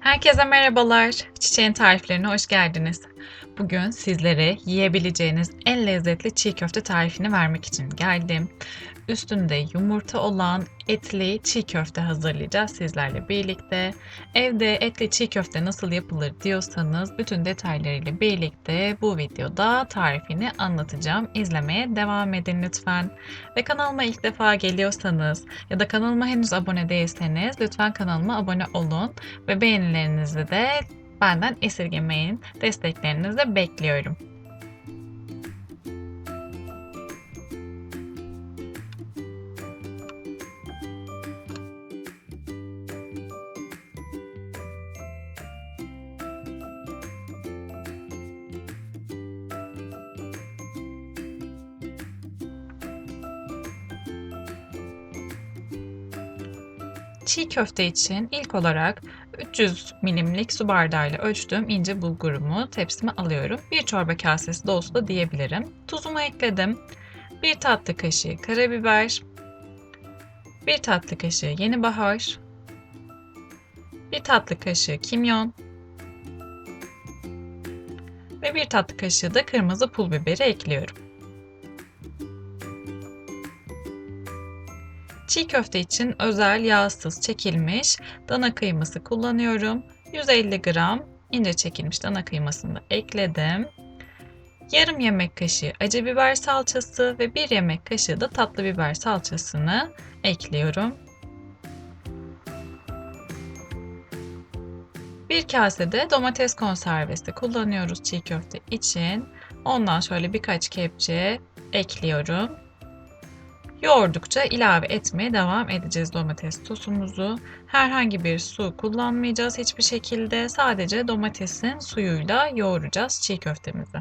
Herkese merhabalar. Çiçeğin tariflerine hoş geldiniz. Bugün sizlere yiyebileceğiniz en lezzetli çiğ köfte tarifini vermek için geldim. Üstünde yumurta olan etli çiğ köfte hazırlayacağız sizlerle birlikte. Evde etli çiğ köfte nasıl yapılır diyorsanız bütün detaylarıyla birlikte bu videoda tarifini anlatacağım. İzlemeye devam edin lütfen. Ve kanalıma ilk defa geliyorsanız ya da kanalıma henüz abone değilseniz lütfen kanalıma abone olun ve beğenilerinizi de benden esirgemeyin. Desteklerinizi de bekliyorum. Çiğ köfte için ilk olarak 300 milimlik su bardağıyla ölçtüğüm ince bulgurumu tepsime alıyorum. Bir çorba kasesi dolusu da diyebilirim. Tuzumu ekledim. Bir tatlı kaşığı karabiber, bir tatlı kaşığı yeni bahar, bir tatlı kaşığı kimyon ve bir tatlı kaşığı da kırmızı pul biberi ekliyorum. Çiğ köfte için özel yağsız çekilmiş dana kıyması kullanıyorum. 150 gram ince çekilmiş dana kıymasını da ekledim. Yarım yemek kaşığı acı biber salçası ve bir yemek kaşığı da tatlı biber salçasını ekliyorum. Bir kasede domates konservesi kullanıyoruz çiğ köfte için. Ondan şöyle birkaç kepçe ekliyorum. Yoğurdukça ilave etmeye devam edeceğiz domates sosumuzu. Herhangi bir su kullanmayacağız hiçbir şekilde. Sadece domatesin suyuyla yoğuracağız çiğ köftemizi.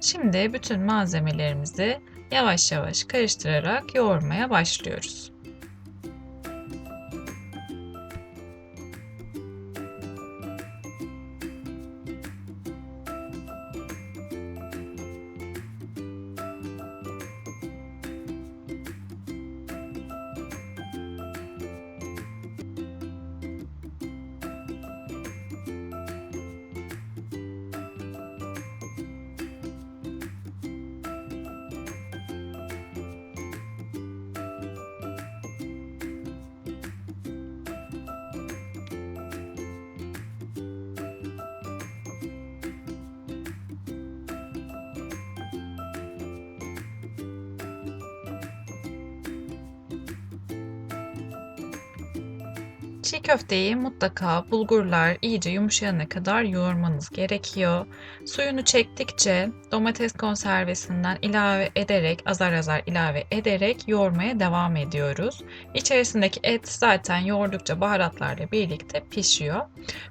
Şimdi bütün malzemelerimizi yavaş yavaş karıştırarak yoğurmaya başlıyoruz. Çiğ köfteyi mutlaka bulgurlar iyice yumuşayana kadar yoğurmanız gerekiyor. Suyunu çektikçe domates konservesinden ilave ederek azar azar ilave ederek yoğurmaya devam ediyoruz. İçerisindeki et zaten yoğurdukça baharatlarla birlikte pişiyor.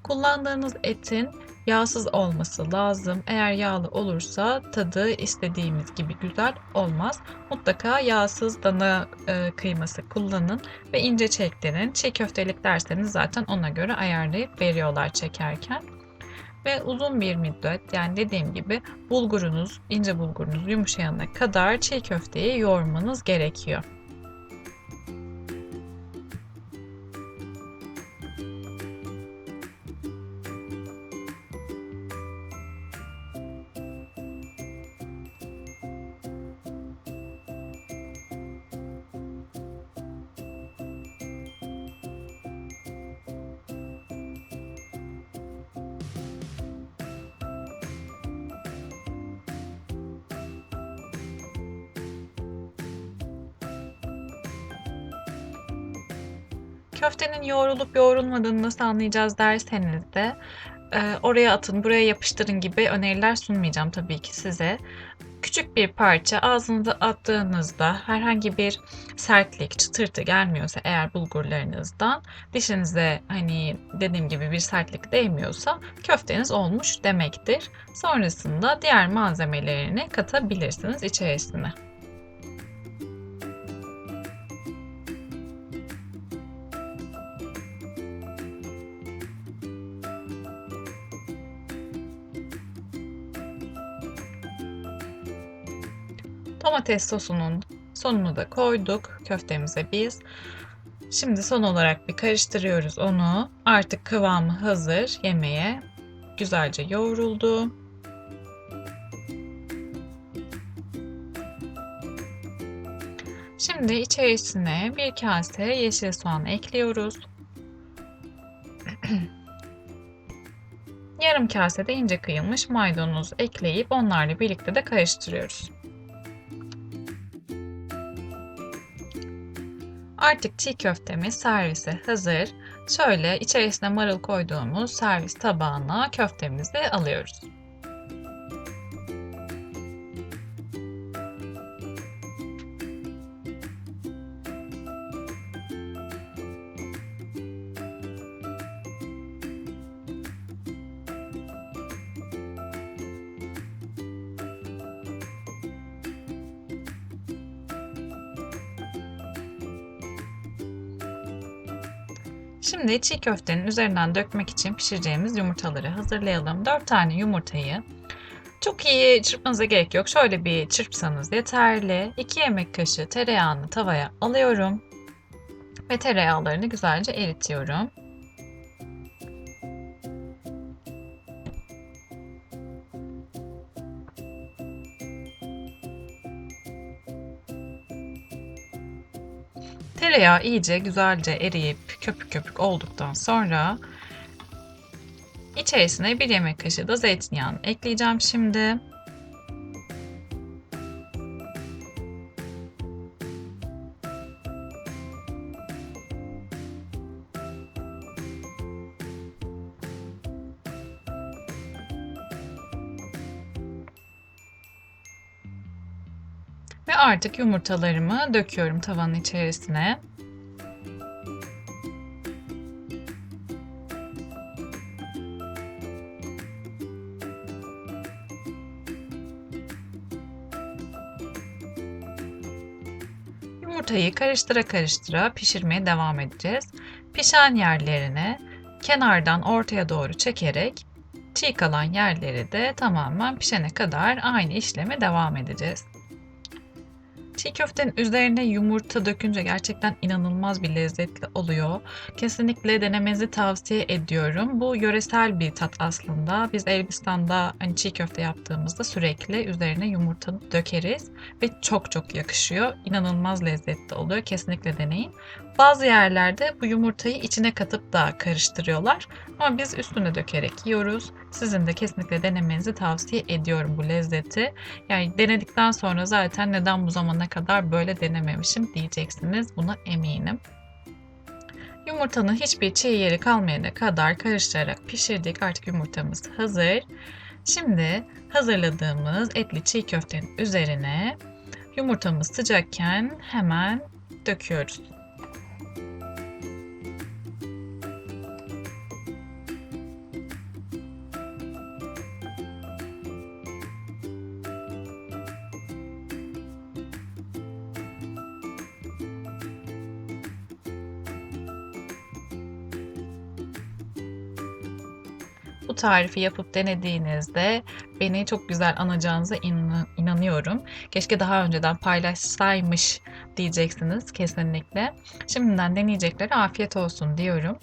Kullandığınız etin yağsız olması lazım. Eğer yağlı olursa tadı istediğimiz gibi güzel olmaz. Mutlaka yağsız dana e, kıyması kullanın ve ince çektirin. Çiğ köftelik derseniz zaten ona göre ayarlayıp veriyorlar çekerken. Ve uzun bir müddet yani dediğim gibi bulgurunuz, ince bulgurunuz yumuşayana kadar çiğ köfteyi yoğurmanız gerekiyor. Köftenin yoğrulup yoğrulmadığını nasıl anlayacağız derseniz de e, oraya atın, buraya yapıştırın gibi öneriler sunmayacağım tabii ki size. Küçük bir parça ağzınıza attığınızda herhangi bir sertlik, çıtırtı gelmiyorsa eğer bulgurlarınızdan dişinize hani dediğim gibi bir sertlik değmiyorsa köfteniz olmuş demektir. Sonrasında diğer malzemelerini katabilirsiniz içerisine. Domates sosunun sonunu da koyduk köftemize biz. Şimdi son olarak bir karıştırıyoruz onu. Artık kıvamı hazır yemeğe. Güzelce yoğruldu. Şimdi içerisine bir kase yeşil soğan ekliyoruz. Yarım kase de ince kıyılmış maydanoz ekleyip onlarla birlikte de karıştırıyoruz. Artık çiğ köftemiz servise hazır. Şöyle içerisine marul koyduğumuz servis tabağına köftemizi alıyoruz. Şimdi çiğ köftenin üzerinden dökmek için pişireceğimiz yumurtaları hazırlayalım. 4 tane yumurtayı çok iyi çırpmanıza gerek yok. Şöyle bir çırpsanız yeterli. 2 yemek kaşığı tereyağını tavaya alıyorum. Ve tereyağlarını güzelce eritiyorum. Tereyağı iyice güzelce eriyip köpük köpük olduktan sonra içerisine bir yemek kaşığı da zeytinyağını ekleyeceğim şimdi. Ve artık yumurtalarımı döküyorum tavanın içerisine. Yumurtayı karıştıra karıştıra pişirmeye devam edeceğiz. Pişen yerlerini kenardan ortaya doğru çekerek çiğ kalan yerleri de tamamen pişene kadar aynı işleme devam edeceğiz. Çiğ köftenin üzerine yumurta dökünce gerçekten inanılmaz bir lezzetli oluyor. Kesinlikle denemenizi tavsiye ediyorum. Bu yöresel bir tat aslında. Biz Elbistan'da hani çiğ köfte yaptığımızda sürekli üzerine yumurta dökeriz ve çok çok yakışıyor. İnanılmaz lezzetli oluyor. Kesinlikle deneyin. Bazı yerlerde bu yumurtayı içine katıp da karıştırıyorlar. Ama biz üstüne dökerek yiyoruz. Sizin de kesinlikle denemenizi tavsiye ediyorum bu lezzeti. Yani denedikten sonra zaten neden bu zamana kadar böyle denememişim diyeceksiniz. Buna eminim. Yumurtanın hiçbir çiğ yeri kalmayana kadar karıştırarak pişirdik. Artık yumurtamız hazır. Şimdi hazırladığımız etli çiğ köftenin üzerine yumurtamız sıcakken hemen döküyoruz. Bu tarifi yapıp denediğinizde beni çok güzel anacağınıza inan- inanıyorum. Keşke daha önceden paylaşsaymış diyeceksiniz kesinlikle. Şimdiden deneyeceklere afiyet olsun diyorum.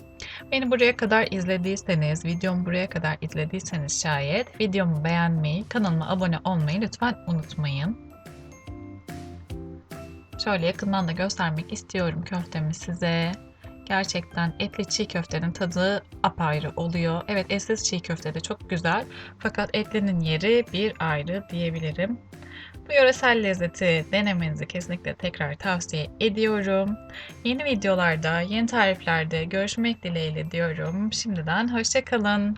Beni buraya kadar izlediyseniz, videomu buraya kadar izlediyseniz şayet videomu beğenmeyi, kanalıma abone olmayı lütfen unutmayın. Şöyle yakından da göstermek istiyorum köftemi size. Gerçekten etli çiğ köftenin tadı apayrı oluyor. Evet etsiz çiğ köfte de çok güzel. Fakat etlinin yeri bir ayrı diyebilirim. Bu yöresel lezzeti denemenizi kesinlikle tekrar tavsiye ediyorum. Yeni videolarda, yeni tariflerde görüşmek dileğiyle diyorum. Şimdiden hoşçakalın.